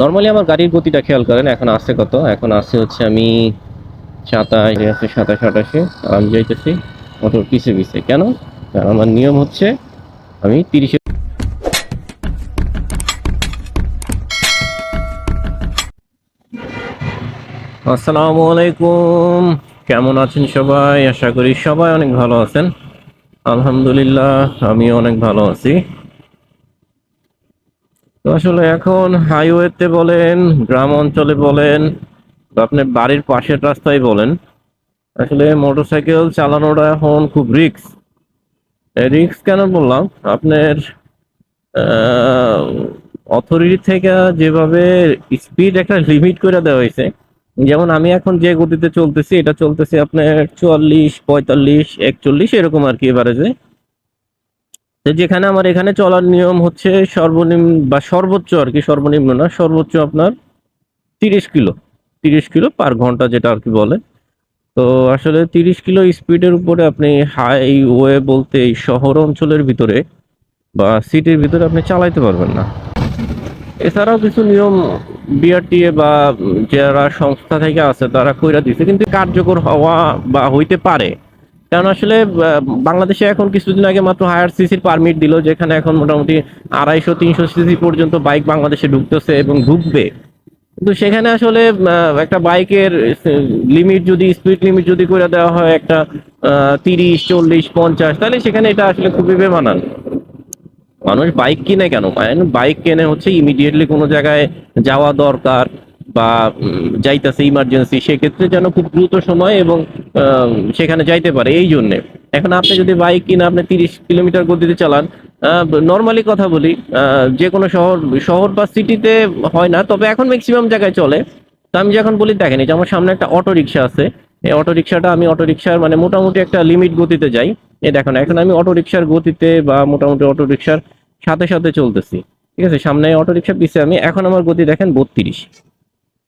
Normally আমার গাড়ির গতিটা খেয়াল করেন, এখন আসছে কত? এখন আসছে হচ্ছে আমি সাতাশ আছে সাতাশ, আটাশে, আমি যাইতেছি মোটর পিছে পিছে। কেন? কারণ আমার নিয়ম হচ্ছে আমি তিরিশে আসসালামু আলাইকুম। কেমন আছেন সবাই? আশা করি সবাই অনেক ভালো আছেন। আলহামদুলিল্লাহ আমি অনেক ভালো আছি। তো আসলে এখন হাইওয়েতে বলেন, গ্রাম অঞ্চলে বলেন, বা আপনার বাড়ির পাশের রাস্তায় বলেন, আসলে মোটরসাইকেল চালানোটা এখন খুব রিস্ক রিক্স কেন বললাম? আপনার অথরিটি থেকে যেভাবে স্পিড একটা লিমিট করে দেওয়া হয়েছে, যেমন আমি এখন যে গতিতে চলতেছি, এটা চলতেছে আপনার চুয়াল্লিশ, পঁয়তাল্লিশ, একচল্লিশ, এরকম আর কি এবারে এভারেজে তো যেখানে আমার এখানে চলার নিয়ম হচ্ছে সর্বনিম্ন বা সর্বোচ্চ আর কি, সর্বনিম্ন না, সর্বোচ্চ আপনার তিরিশ কিলো তিরিশ কিলো পার ঘণ্টা যেটা আর কি বলে। তো আসলে তিরিশ কিলো স্পিডের উপরে আপনি হাইওয়ে বলতে এই শহর অঞ্চলের ভিতরে বা সিটির ভিতরে আপনি চালাইতে পারবেন না। এছাড়াও কিছু নিয়ম বিআরটিএ বা যারা সংস্থা থেকে আছে তারা কইরা দিছে, কিন্তু কার্যকর হওয়া বা হইতে পারে। কারণ আসলে বাংলাদেশে এখন কিছুদিন আগে মাত্র হায়ার সিসির পারমিট দিল, যেখানে এখন মোটামুটি আড়াইশো, তিনশো সিসি পর্যন্ত বাইক বাংলাদেশে ঢুকতেছে এবং ঢুকবে। কিন্তু সেখানে আসলে একটা বাইকের লিমিট যদি স্পিড লিমিট যদি করে দেওয়া হয়, একটা তিরিশ, চল্লিশ, পঞ্চাশ, তাহলে সেখানে এটা আসলে খুবই বেমানান। মানুষ বাইক কিনে কেন? বাইক কেনে হচ্ছে ইমিডিয়েটলি কোনো জায়গায় যাওয়া দরকার বা যাইতেছে ইমার্জেন্সি সেক্ষেত্রে যেন খুব দ্রুত সময় এবং সেখানে যাইতে পারে, এই জন্যে। এখন আপনি যদি বাইক কিনে আপনি তিরিশ কিলোমিটার গতিতে চালান নর্মালি কথা বলি যে কোনো শহর শহর বা সিটিতে হয় না, তবে এখন ম্যাক্সিমাম জায়গায় চলে। তো আমি যখন বলি, দেখেন যে আমার সামনে একটা অটো রিক্সা আছে। এই অটো রিক্সাটা আমি অটো রিক্সার মানে মোটামুটি একটা লিমিট গতিতে যাই। এই দেখুন, এখন আমি অটো রিক্সার গতিতে বা মোটামুটি অটো রিক্সার সাথে সাথে চলতেছি। ঠিক আছে, সামনে অটো রিক্সা পিছিয়ে আমি, এখন আমার গতি দেখেন বত্রিশ।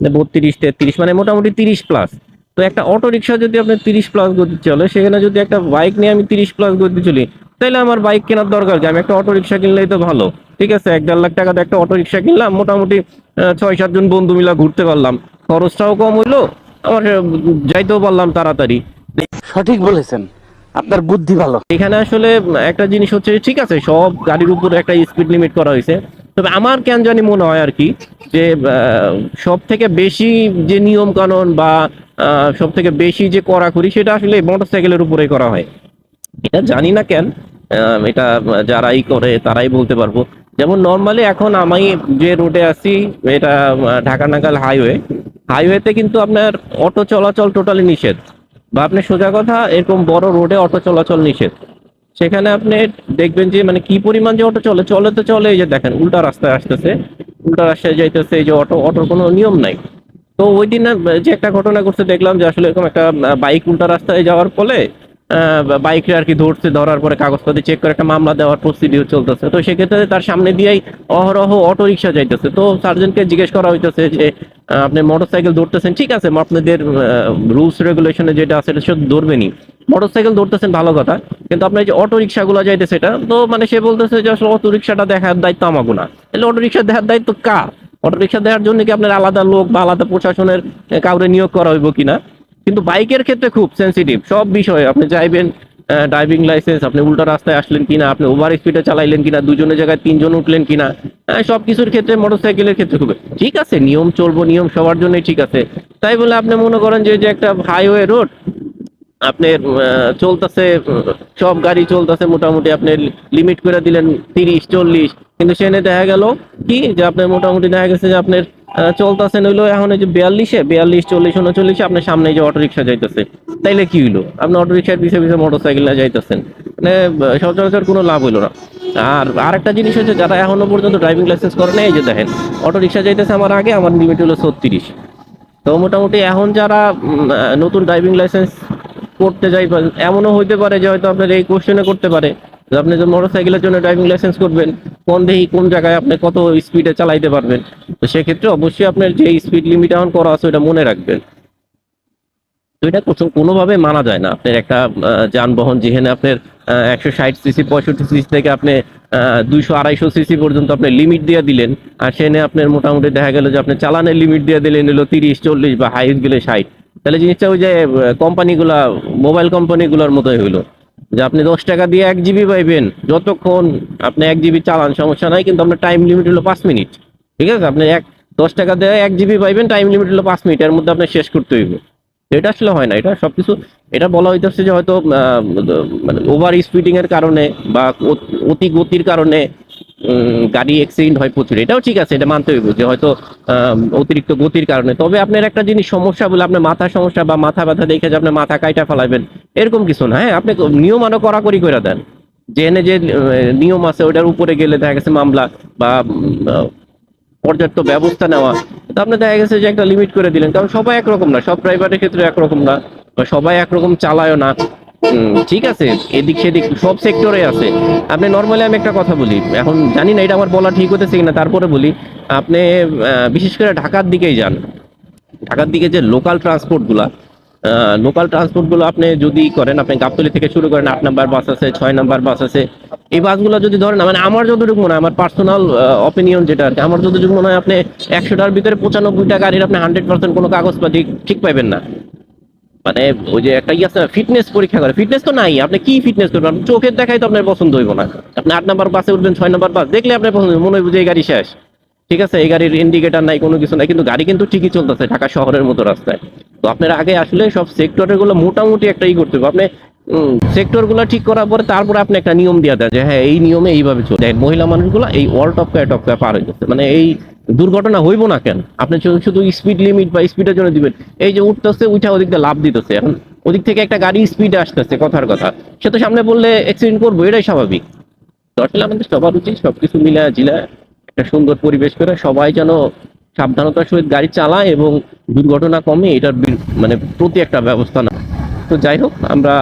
বত্রিশ, তেত্রিশ মানে মোটামুটি তিরিশ প্লাস তো একটা অটো রিক্সা যদি আপনার তিরিশ প্লাস গতি চলে সেখানে যদি একটা বাইক নিয়ে আমি তিরিশ প্লাস গতি চলি তাহলে আমার বাইক কেনার দরকার কি আমি একটা অটো রিক্সা কিনলেই তো ভালো। ঠিক আছে এক দেড় লাখ টাকাতে একটা অটো রিক্সা কিনলাম মোটামুটি ছয় সাতজন বন্ধু মিলা ঘুরতে পারলাম। খরচটাও কম হইল আমার যাইতেও পারলাম তাড়াতাড়ি। সঠিক বলেছেন আপনার বুদ্ধি ভালো। এখানে আসলে একটা জিনিস হচ্ছে ঠিক আছে সব গাড়ির উপর একটা স্পিড লিমিট করা হয়েছে। তবে আমার কেন জানি মনে হয় আর কি যে সব থেকে বেশি যে নিয়ম কানুন বা সব থেকে বেশি যে কড়াকড়ি, সেটা আসলে মোটরসাইকেলের উপরে করা হয়। এটা জানি না কেন এটা যারাই করে তারাই বলতে পারব। যেমন নর্মালি এখন আমি যে রোডে আছি, এটা ঢাকা নাগাল হাইওয়ে হাইওয়েতে কিন্তু আপনার অটো চলাচল টোটালি নিষেধ। বা আপনি সোজা কথা, এরকম বড় রোডে অটো চলাচল নিষেধ। সেখানে আপনি দেখবেন যে মানে কি পরিমাণ যে অটো চলে চলে তো চলে এই যে দেখেন, উল্টা রাস্তায় আসতেছে, উল্টা রাস্তায় যাইতেছে, এই যে অটো, অটোর কোনো নিয়ম নাই। তো ওই দিন যে একটা ঘটনা ঘটছে, দেখলাম যে আসলে এরকম একটা বাইক উল্টা রাস্তায় যাওয়ার ফলে বাইকে আর কি ধরছে, ধরার পরে কাগজপত্র চেক করে একটা মামলা দেওয়ার প্রসিডিউর চলতেছে। তো সেক্ষেত্রে তার সামনে দিয়েই অহরহ অটো রিক্সা যাইতেছে। তো সার্জনকে জিজ্ঞেস করা হইতেছে যে আপনি মোটরসাইকেল ধরতেছেন, ঠিক আছে আপনাদের রুলস রেগুলেশনে যেটা আছে সেটা শুধু ধরবেনই। মোটরসাইকেল ধরতেছেন, ভালো কথা, কিন্তু আপনার যে অটো রিক্সাগুলো যাইতেছে এটা, তো মানে সে বলতেছে যে আসলে অটো রিক্সাটা দেখার দায়িত্ব আমাকে না। তাহলে অটো রিক্সা দেখার দায়িত্ব কার? অটো রিক্সা দেওয়ার জন্য কি আপনার আলাদা লোক বা আলাদা প্রশাসনের কাউরে নিয়োগ করা হইব কিনা? কিন্তু বাইকের ক্ষেত্রে খুব সেন্সিটিভ সব বিষয়ে। আপনি চাইবেন ড্রাইভিং লাইসেন্স আপনি উল্টা রাস্তায় আসলেন কিনা, আপনি ওভার স্পিডে চালাইলেন কিনা, দুজনের জায়গায় তিনজন উঠলেন কিনা সব কিছুর ক্ষেত্রে মোটরসাইকেলের ক্ষেত্রে খুব ঠিক আছে, নিয়ম চলবো, নিয়ম সবার জন্যই ঠিক আছে। তাই বলে আপনি মনে করেন যে একটা হাইওয়ে রোড আপনার চলতেছে, সব গাড়ি চলতেছে, মোটামুটি আপনি লিমিট করে দিলেন তিরিশ, চল্লিশ কিন্তু সেখানে দেখা গেল কি? যে আপনার মোটামুটি দেখা গেছে যে আপনার আহ, চলতেছেন হইল এখন এই যে বিয়াল্লিশে বিয়াল্লিশ চল্লিশ উনচল্লিশে আপনার সামনে যে অটো রিক্সা যাইতেছে। তাইলে কি হইল? আপনি অটো রিক্সার পিছিয়ে পিছিয়ে মোটর সাইকেল যাইতেছেন। মানে সচরাচর কোনো লাভ হইল না। আর আরেকটা জিনিস হচ্ছে যারা এখনও পর্যন্ত ড্রাইভিং লাইসেন্স করে নাই যে দেখেন অটো রিক্সা যাইতেছে আমার আগে আমার লিমিট হলো ছত্রিশ। তো মোটামুটি এখন যারা নতুন ড্রাইভিং লাইসেন্স করতে যাই এমনও হইতে পারে যে হয়তো আপনার এই কোশ্চেনে করতে পারে। আপনি যে মোটরসাইকেলের জন্য ড্রাইভিং লাইসেন্স করবেন, কোন দেহি, কোন জায়গায় আপনি কত স্পিডে চালাইতে পারবেন, তো সেক্ষেত্রে অবশ্যই আপনার যে স্পিড লিমিট এখন করা আছে ওটা মনে রাখবেন। তো এটা কোনো- কোনোভাবে মানা যায় না। আপনার একটা যানবাহন যেখানে আপনার একশো ষাট সিসি পঁয়ষট্টি সিসি থেকে আপনি দুইশো আড়াইশো সিসি পর্যন্ত আপনি লিমিট দিয়ে দিলেন, আর সেনে আপনার মোটামুটি দেখা গেল যে আপনি চালানের লিমিট দিয়ে দিলেন, এলো তিরিশ, চল্লিশ বা হাইস গেলে ষাট। তাহলে জিনিসটা ওই যে কোম্পানিগুলা মোবাইল কোম্পানিগুলোর মতোই হইল। যে আপনি দশ টাকা দিয়ে এক জিবি পাইবেন, যতক্ষণ আপনি এক জিবি চালান, সমস্যা নাই, কিন্তু আপনার টাইম লিমিট হলো পাঁচ মিনিট ঠিক আছে? আপনি এক, দশ টাকা দিয়ে এক জিবি পাইবেন টাইম লিমিট হলো পাঁচ মিনিট এর মধ্যে আপনার শেষ করতে হইবে। এটা আসলে হয় না, এটা সব কিছু এটা বলা হইতেছে যে হয়তো মানে ওভার স্পিডিংয়ের কারণে বা অতি গতির কারণে গাড়ি অ্যাক্সিডেন্ট হয় প্রচুর। এটাও ঠিক আছে, এটা মানতে হইব যে হয়তো অতিরিক্ত গতির কারণে। তবে আপনার একটা জিনিস সমস্যা বলে আপনার মাথা সমস্যা বা মাথা ব্যথা দেখে যে আপনি মাথা কাইটা ফেলাবেন এরকম কিছু না হ্যাঁ? আপনি নিয়ম আরও কড়াকড়ি করে দেন। এনে যে নিয়ম আছে ওটার উপরে গেলে দেখা গেছে মামলা বা পর্যাপ্ত ব্যবস্থা নেওয়া। তো আপনি দেখা গেছে যে একটা লিমিট করে দিলেন। কারণ সবাই একরকম না, সব ড্রাইভারের ক্ষেত্রে একরকম না, বা সবাই একরকম চালায়ও না। ঠিক আছে। এদিক সেদিক সব সেক্টরে আছে। আপনি নর্মালি আমি একটা কথা বলি, এখন জানি না এটা আমার বলা ঠিক হতেছে কিনা, তারপরে বলি, আপনি বিশেষ করে ঢাকার দিকেই যান। ঢাকার দিকে যে লোকাল ট্রান্সপোর্টগুলা লোকাল ট্রান্সপোর্টগুলো আপনি যদি করেন, আপনি গাবতলি থেকে শুরু করেন, আট নাম্বার বাস আছে, ছয় নাম্বার বাস আছে, এই বাসগুলো যদি ধরেন মানে আমার যতটুকু মনে হয়, আমার পার্সোনাল অপিনিয়ন যেটা কি, আমার যতটুকু মনে হয়, আপনি একশোটার ভিতরে পঁচানব্বইটা গাড়ির আপনি হান্ড্রেড পার্সেন্ট কোনো কাগজপাতি ঠিক পাইবেন না। মানে ওই যে একটা ইয়ে আছে ফিটনেস পরীক্ষা করে। ফিটনেস তো নাই, আপনি কি ফিটনেস করবেন? আপনি চোখের দেখাই তো আপনার পছন্দ হইব না। আপনি আট নাম্বার বাসে উঠবেন, ছয় নাম্বার বাস, দেখলে আপনার পছন্দ মনে হয় যে এই গাড়ি শেষ। ঠিক আছে? এই গাড়ির ইন্ডিকেটার নাই, কোনো কিছু নাই, কিন্তু গাড়ি কিন্তু ঠিকই চলতেছে ঢাকা শহরের মতো রাস্তায়। তো আপনার আগে আসলে সব সেক্টরেরগুলো মোটামুটি একটা ই করতে হবে। আপনি সেক্টরগুলো ঠিক করার পরে তারপরে আপনি একটা নিয়ম দিয়ে দেন যে হ্যাঁ এই নিয়মে এইভাবে চলে দেখেন, মহিলা মানুষগুলো এই ওয়াল টপকায় টপকায় পার হইতেছে মানে এই দুর্ঘটনা হইব না কেন? আপনি শুধু- স্পিড লিমিট বা স্পিডের জন্য দিবেন। এই যে উঠতেছে উঠা ওদিক দিয়ে লাভ দিতেছে। এখন ওদিক থেকে একটা গাড়ি স্পিডে আসতেছে কথার কথা। সে তো সামনে বললে অ্যাক্সিডেন্ট করব এটাই স্বাভাবিক। তো আসলে আমাদের সবার উচিত সবকিছু মিলা জিলা একটা সুন্দর পরিবেশ করে সবাই যেন সাবধানতার সহিত গাড়ি চালায় এবং দুর্ঘটনা কমে, এটার মানে প্রতি একটা ব্যবস্থা না। তো যাই হোক, আমরা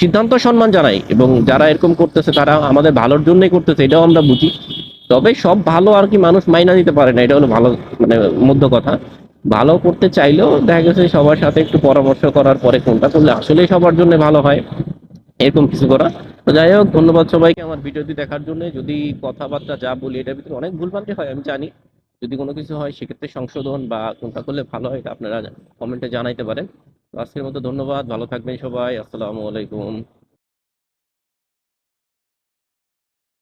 সিদ্ধান্ত সম্মান জানাই এবং যারা এরকম করতেছে, তারা আমাদের ভালোর জন্যই করতেছে, এটাও আমরা বুঝি। তবে সব ভালো আর কি মানুষ মাইনা দিতে পারে না, এটা হলো ভালো মানে মধ্য কথা। ভালো করতে চাইলেও দেখা গেছে সবার সাথে একটু পরামর্শ করার পরে কোনটা করলে আসলেই সবার জন্য ভালো হয়, এরকম কিছু করা। তো যাই হোক, ধন্যবাদ সবাইকে আমার ভিডিওটি দেখার জন্য। যদি কথাবার্তা যা বলি, এটার ভিতরে অনেক ভুলভ্রান্তি হয়, আমি জানি। যদি কোনো কিছু হয়, সেক্ষেত্রে সংশোধন বা কোনটা করলে ভালো হয়, এটা আপনারা কমেন্টে জানাইতে পারেন। তো আজকের মতো ধন্যবাদ, ভালো থাকবেন সবাই, আসসালামু আলাইকুম।